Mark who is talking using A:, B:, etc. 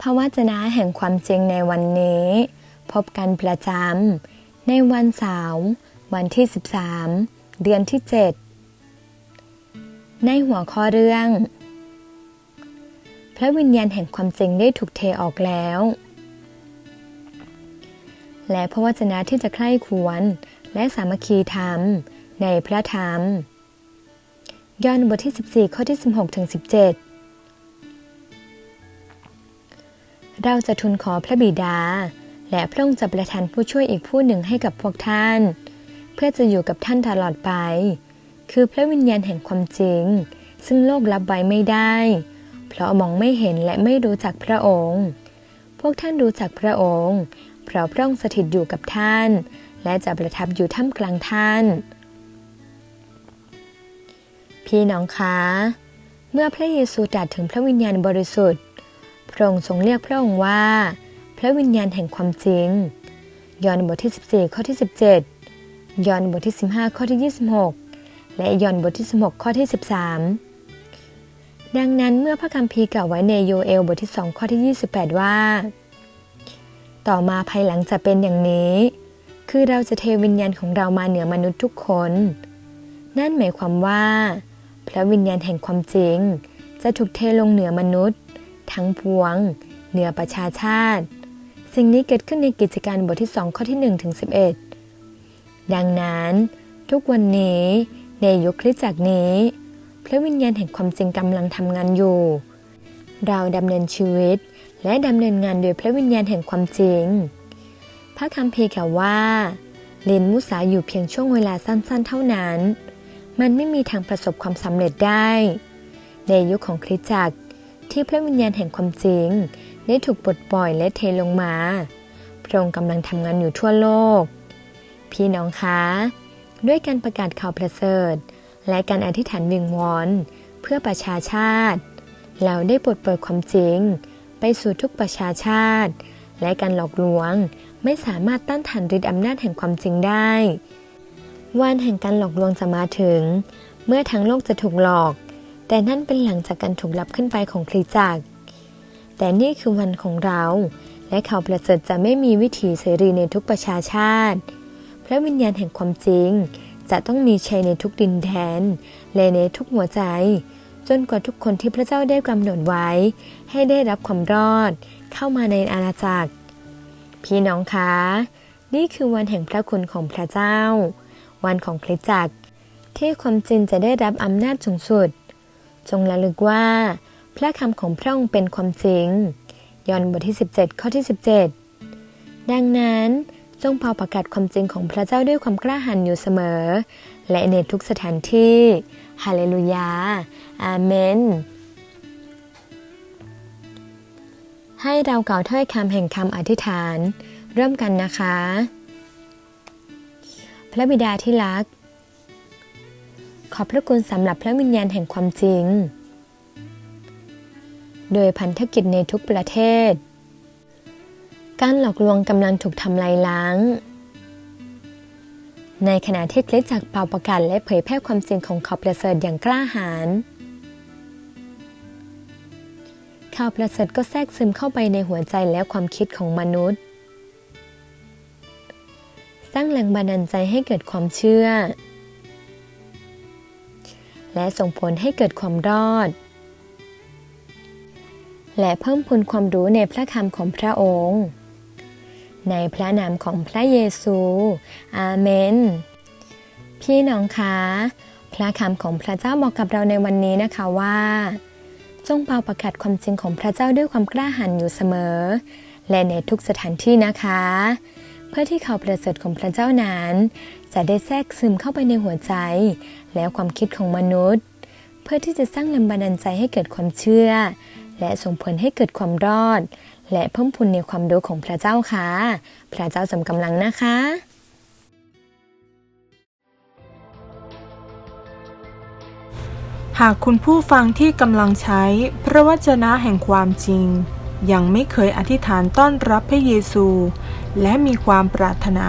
A: พระวจนะแห่งความจริงในวันนี้ พบกันประจำในวันเสาร์วันที่ 13 เดือนที่ 7 ในหัวข้อเรื่อง พระวิญญาณแห่งความจริงได้ถูกเทออกแล้ว และพระวจนะที่จะใคร่ควรและสามัคคีธรรมในพระธรรม ย้อนบทที่ 14 ข้อที่ 16ถึง17 เราจะทูลขอพระบิดา และพระองค์จะประทานผู้ช่วยอีกผู้หนึ่งให้กับพวกท่าน เพื่อจะอยู่กับท่านตลอดไป คือพระวิญญาณแห่งความจริง ซึ่งโลกรับไว้ไม่ได้ เพราะมองไม่เห็นและไม่รู้จักพระองค์ พวกท่านรู้จักพระองค์ เพราะพระองค์สถิตอยู่กับท่าน และจะประทับอยู่ท่ามกลางท่าน พี่น้องคะเมื่อพระเยซูตรัสถึงพระวิญญาณบริสุทธิ์ พระองค์ทรงเรียกพระองค์ว่า พระวิญญาณแห่งความจริง ยอห์นบทที่ 14 ข้อที่ 17 ยอห์นบทที่ 15 ข้อที่ 26 และยอห์นบทที่ 16 ข้อที่ 13 ดังนั้นเมื่อพระคัมภีร์กล่าวไว้ในโยเอลบทที่ 2 ข้อที่ 28 ว่า ต่อมาภายหลังจะเป็นอย่างนี้ คือเราจะเทวิญญาณของเรามาเหนือมนุษย์ทุกคน นั่นหมายความว่า พระวิญญาณแห่งความจริง จะถูกเทลงเหนือมนุษย์ ทั้งปวง เหนือประชาชาติ สิ่งนี้เกิดขึ้นในกิจการบทที่ 2 ข้อที่1ถึง11 ดังนั้นทุกวันนี้ในยุคคริสตจักรนี้ พระวิญญาณแห่งความจริงกำลังทำงานอยู่ เราดำเนินชีวิตและดำเนินงานโดยพระวิญญาณแห่งความจริง พระคัมภีร์กล่าวว่า เลนมุสาอยู่เพียงช่วงเวลาสั้นๆ เท่านั้น มันไม่มีทางประสบความสำเร็จได้ ในยุคของคริสตจักร ที่พระวิญญาณแห่งความจริง ได้ถูกปลดปล่อยและเทลงมา พระองค์กำลังทำงานอยู่ทั่วโลก พี่น้องคะ ด้วยการประกาศข่าวประเสริฐ และการอธิษฐานวิงวอนเพื่อประชาชาติ เราได้ปลดปล่อยความจริง ไปสู่ทุกประชาชาติ และการหลอกลวงไม่สามารถต้านทานฤทธิอำนาจแห่งความจริงได้ วันแห่งการหลอกลวงจะมาถึง เมื่อทั้งโลกจะถูกหลอก แต่นั่นเป็นหลังจากการถูกรับขึ้นไปของคริจักร แต่นี่คือวันของเรา และข่าวประเสริฐจะไม่มีวิถีเสรีในทุกประชาชาติ พระวิญญาณแห่งความจริง จะต้องมีชัยในทุกดินแดนและในทุกหัวใจ จนกว่าทุกคนที่พระเจ้าได้กำหนดไว้ ให้ได้รับความรอด เข้ามาในอาณาจักร พี่น้องคะ นี่คือวันแห่งพระคุณของพระเจ้า วันของคริสตจักรที่ความจริงจะได้รับอำนาจสูงสุด จงระลึกว่า พระคำของพระองค์เป็นความจริง ยอห์นบทที่ 17 ข้อที่ 17 ดังนั้นจงเผาประกาศความจริงของพระเจ้าด้วยความกล้าหาญอยู่เสมอ และในทุกสถานที่ ฮาเลลูยา อาเมน ให้เรากล่าวถ้อยคำแห่งคำอธิษฐาน เริ่มกันนะคะ พระบิดาที่รัก ขอบพระคุณสำหรับพระวิญญาณแห่งความจริง โดยพันธกิจในทุกประเทศ การหลอกลวงกำลังถูกทำลายล้าง ในขณะที่คริสตจักรเป่าประกาศและเผยแพร่ความจริงของข่าวประเสริฐอย่างกล้าหาญข่าวประเสริฐก็แทรกซึมเข้าไปในหัวใจและความคิดของมนุษย์ สร้างแรงบันดาลใจให้เกิดความเชื่อ และส่งผลให้เกิดความรอด และเพิ่มพูนความรู้ในพระคำของพระองค์ ในพระนามของพระเยซู อาเมน พี่น้องคะพระคำของพระเจ้าบอกกับเราในวันนี้นะคะว่า จงเป่าประกาศความจริงของพระเจ้าด้วยความกล้าหาญอยู่เสมอ และในทุกสถานที่นะคะ เพื่อที่ข่าวประเสริฐของพระเจ้านั้น จะได้แทรกซึมเข้าไปในหัวใจ และความคิดของมนุษย์ เพื่อที่จะสร้างแรงบันดาลใจให้เกิดความเชื่อ และส่งผลให้เกิดความรอด และเพิ่มพูนในความรู้ของพระเจ้าค่ะ พระเจ้าสมกำลังนะคะ
B: หากคุณผู้ฟังที่กำลังใช้พระวจนะแห่งความจริง ยังไม่เคยอธิษฐานต้อนรับพระเยซู และมีความปรารถนา